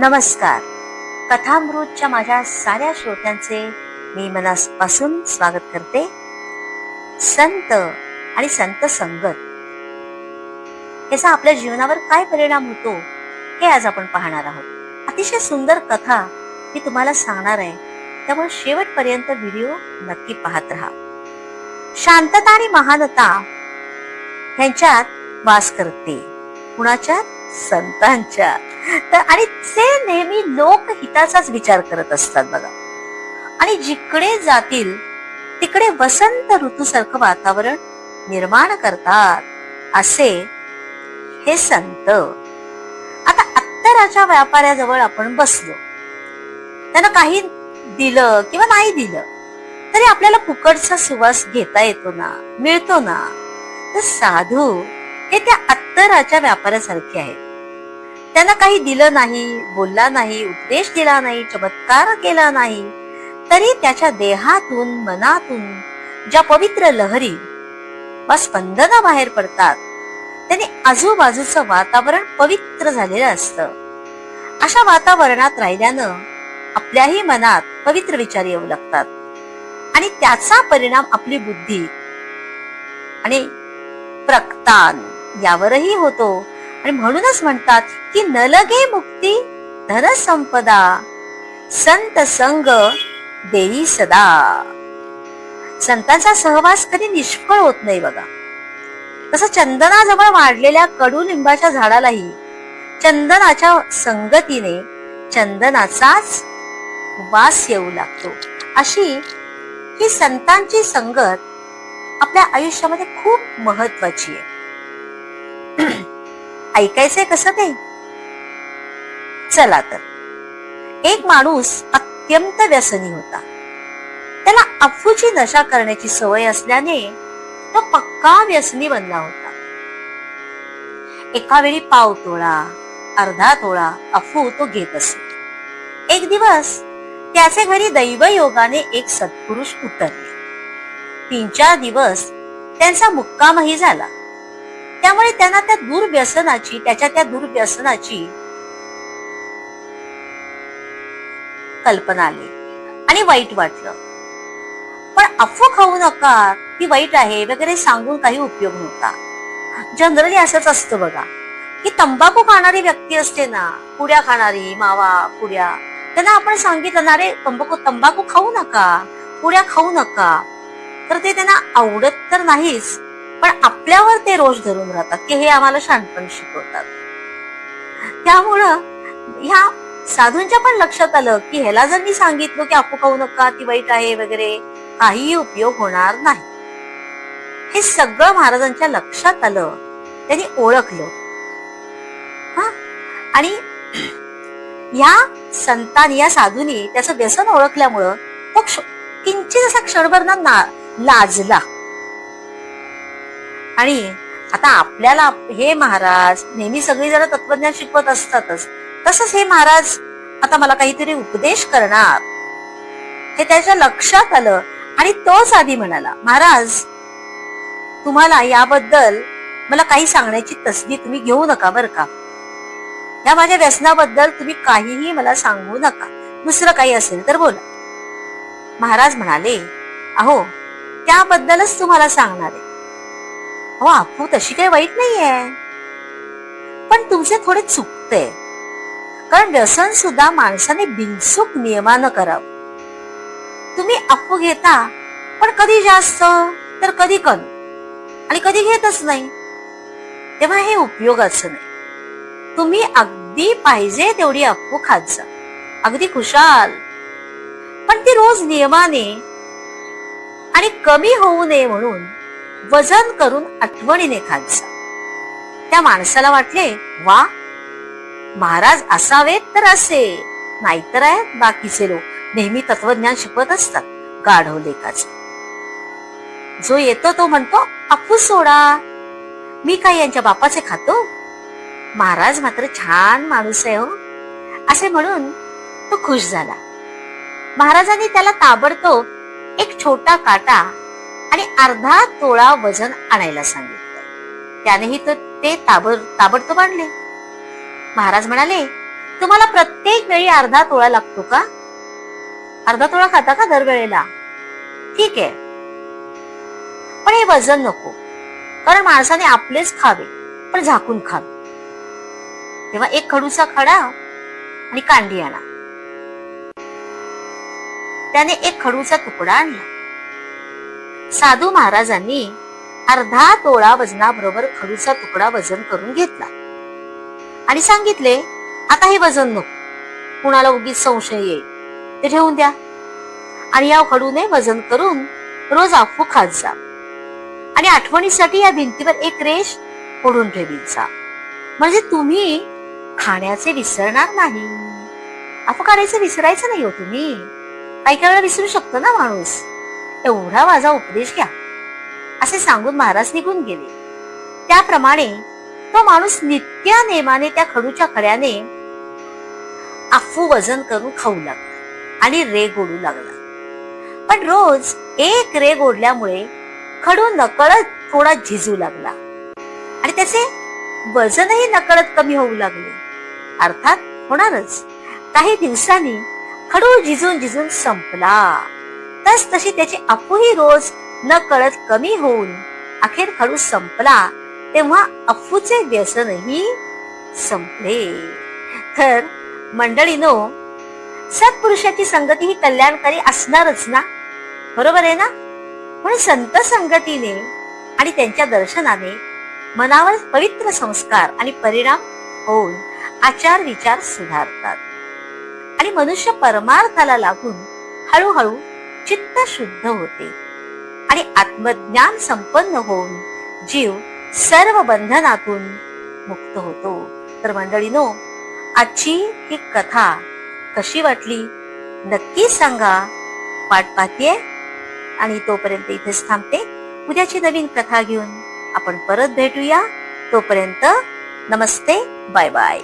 नमस्कार. कथामृतच्या माझ्या साऱ्या श्रोत्यांचे मी मनापासून स्वागत करते. संत आणि संत संगत. याचा आपल्या जीवनावर काय परिणाम होतो हे आज आपण पाहणार आहोत. अतिशय सुंदर कथा मी तुम्हाला सांगणार आहे. त्यामुळे शेवटपर्यंत व्हिडिओ नक्की पाहत राहा. शांतता आणि महानता ह्यांच्यात वास करते. कुणाच्या संतांच्या तर आणि ते नेहमी लोकहिताचाच विचार करत असतात बघा. आणि जिकडे जातील तिकडे वसंत ऋतूसारखं वातावरण निर्माण करतात असे हे संत. आता अत्तराच्या व्यापाऱ्याजवळ आपण बसलो. त्यानं काही दिलं किंवा नाही दिलं तरी आपल्याला फुकटचा सुवास घेता येतो ना मिळतो ना. तर साधू हे त्या अत्तराच्या व्यापाऱ्यासारखे आहेत. त्यांना काही दिलं नाही बोलला नाही उपदेश दिला नाही चमत्कार केला नाही. तरी त्याच्या देहातून मनातून ज्या पवित्र लहरी वा स्पंदना बाहेर पडतात त्याने आजूबाजूचं वातावरण पवित्र झालेलं असतं. अशा वातावरणात राहिल्यानं आपल्याही मनात पवित्र विचार येऊ लागतात. आणि त्याचा परिणाम आपली बुद्धी आणि प्रक्तान यावरही होतो. आणि म्हणूनच म्हणतात की नलगे मुक्ती धन संपदा संत संग देई सदा. संतांचा सहवास कधी निष्फळ होत नाही बघा. तसं चंदनाजवळ वाढलेल्या कडुलिंबाच्या झाडालाही चंदनाच्या संगतीने चंदनाचाच वास येऊ लागतो. अशी ही संतांची संगत आपल्या आयुष्यामध्ये खूप महत्वाची आहे. ऐकायचंय कसं ते चला तर. एक माणूस अत्यंत व्यसनी होता. त्याला अफूची नशा करण्याची सवय असल्याने तो पक्का व्यसनी बनला होता. एका वेळी पाव तोळा अर्धा तोळा अफू तो घेत असे. एक दिवस त्याचे घरी दैवयोगाने एक सत्पुरुष उतरले. तीन चार दिवस त्यांचा मुक्कामही झाला. त्यामुळे त्यांना त्या दुर्व्यसनाची त्याच्या त्या दुर्व्यसनाची कल्पना आली. आणि वाईट वाटलं. पण अफू खाऊ नका. ती वाईट आहे वगैरे सांगून काही उपयोग नव्हता. जनरली असंच असतं बघा. की तंबाखू खाणारी व्यक्ती असते ना पुड्या खाणारी मावा पुड्या त्यांना आपण सांगितलं ना रे तंबाखू तंबाखू खाऊ नका पुड्या खाऊ नका. तर ते त्यांना आवडत तर नाहीच पण आपल्यावर ते रोष धरून राहतात की हे आम्हाला शहाणपण शिकवतात. त्यामुळं ह्या साधूंच्या पण लक्षात आलं की ह्याला जर मी सांगितलं की आपू खाऊ नका ती वाईट आहे वगैरे काहीही उपयोग होणार नाही. हे सगळं महाराजांच्या लक्षात आलं त्यांनी ओळखलं. हा? आणि या संतान या साधूनी त्याचं व्यसन ओळखल्यामुळं तो किंचित असा क्षणभर ना ना- लाजला. आणि आता आपल्याला हे महाराज नेहमी सगळी जरा तत्वज्ञान शिकवत असतातच. तसंच हे महाराज आता मला काहीतरी उपदेश करणार. हे त्याच्या लक्षात आलं आणि तोच आधी म्हणाला महाराज तुम्हाला याबद्दल मला काही सांगण्याची तसदी तुम्ही घेऊ नका बरं का? या माझ्या व्यसनाबद्दल तुम्ही काहीही मला सांगू नका. दुसरं काही असेल तर बोला. महाराज म्हणाले अहो त्याबद्दलच तुम्हाला सांगणार आहे. अहो आपू तशी काही वाईट नाहीये. पण तुमचे थोडे चुकते. कारण व्यसन सुद्धा माणसाने बिनचूक नियमानं करावं. तुम्ही अप्पू घेता पण कधी जास्त तर कधी कमी. आणि कधी घेतच नाही. तेव्हा हे उपयोगाचं नाही. तुम्ही अगदी पाहिजे तेवढी अप्पू खात जा. अगदी खुशाल. पण ती रोज नियमाने आणि कमी होऊ नये म्हणून वजन करून आठवणीने खात जा त्या माणसाला वाटले वा महाराज असावेत तर असे. नाहीतर आहेत बाकीचे लोक. नेहमी तत्वज्ञान शिकवत असतात गाढव लेखाचे. जो येतो तो म्हणतो आपू सोडा. मी काय यांच्या बापाचे खातो? महाराज मात्र छान माणूस आहे हो. असे म्हणून तो खुश झाला. महाराजांनी त्याला ताबडतोब एक छोटा काटा आणि अर्धा तोळा वजन आणायला सांगितलं. त्यानेही तर ते ताबड ताबडतोब आणले. महाराज म्हणाले तुम्हाला प्रत्येक वेळी अर्धा तोळा लागतो का? अर्धा तोळा खाता का दरवेळेला? ठीक आहे. पण हे वजन नको कारण माणसाने आपलेच खावे पण झाकून खावे. तेव्हा एक खडूचा खडा आणि कांडी आणा. त्याने एक खडूचा तुकडा आणला. साधू महाराजांनी अर्धा तोळा वजनाबरोबर खडूचा तुकडा वजन करून घेतला. आणि सांगितले आता हे वजन नको. कुणाला उगीच संशय येईल. ते ठेवून द्या. आणि या खडूने वजन करून रोज आफू खात जा. आणि आठवणीसाठी या भिंतीवर एक रेष ओढून ठेवीत जा. म्हणजे तुम्ही खाण्याचे विसरणार नाही. आफू काढायचं विसरायचं नाही हो तुम्ही. काही काही वेळा विसरू शकतो ना माणूस. एवढा माझा उपदेश घ्या. असे सांगून महाराज निघून गेले. त्याप्रमाणे तो माणूस नित्या नेमाने त्या खडूच्या खड्याने आफू वजन करून खाऊ लागला आणि रेग ओढू लागला. पण रोज एक रेग ओढल्यामुळे खडू नकळत थोडा झिजू लागला आणि त्याचे वजनही नकळत कमी होऊ लागले. अर्थात होणारच. काही दिवसांनी खडू झिजून झिजून संपला. तस तशी त्याची अफूही रोज न कळत कमी होऊन अखेर खडू संपला तेव्हा अफूचे व्यसनही संपले. तर मंडळीनो सत्पुरुषाची संगती ही कल्याणकारी असणारच ना? बरोबर आहे ना? म्हणून संत संगतीने आणि त्यांच्या दर्शनाने मनावर पवित्र संस्कार आणि परिणाम होऊन आचार विचार सुधारतात. आणि मनुष्य परमार्थाला लागून हळूहळू चित्त शुद्ध होते. आणि आत्मज्ञान संपन्न होऊन जीव सर्व बंधनातून मुक्त होतो. तर मंडळीनो आजची ही कथा कशी वाटली? नक्की सांगा. पाठ पाहतीये आणि तोपर्यंत इथेच थांबते. उद्याची नवीन कथा घेऊन आपण परत भेटूया. तोपर्यंत नमस्ते. Bye bye.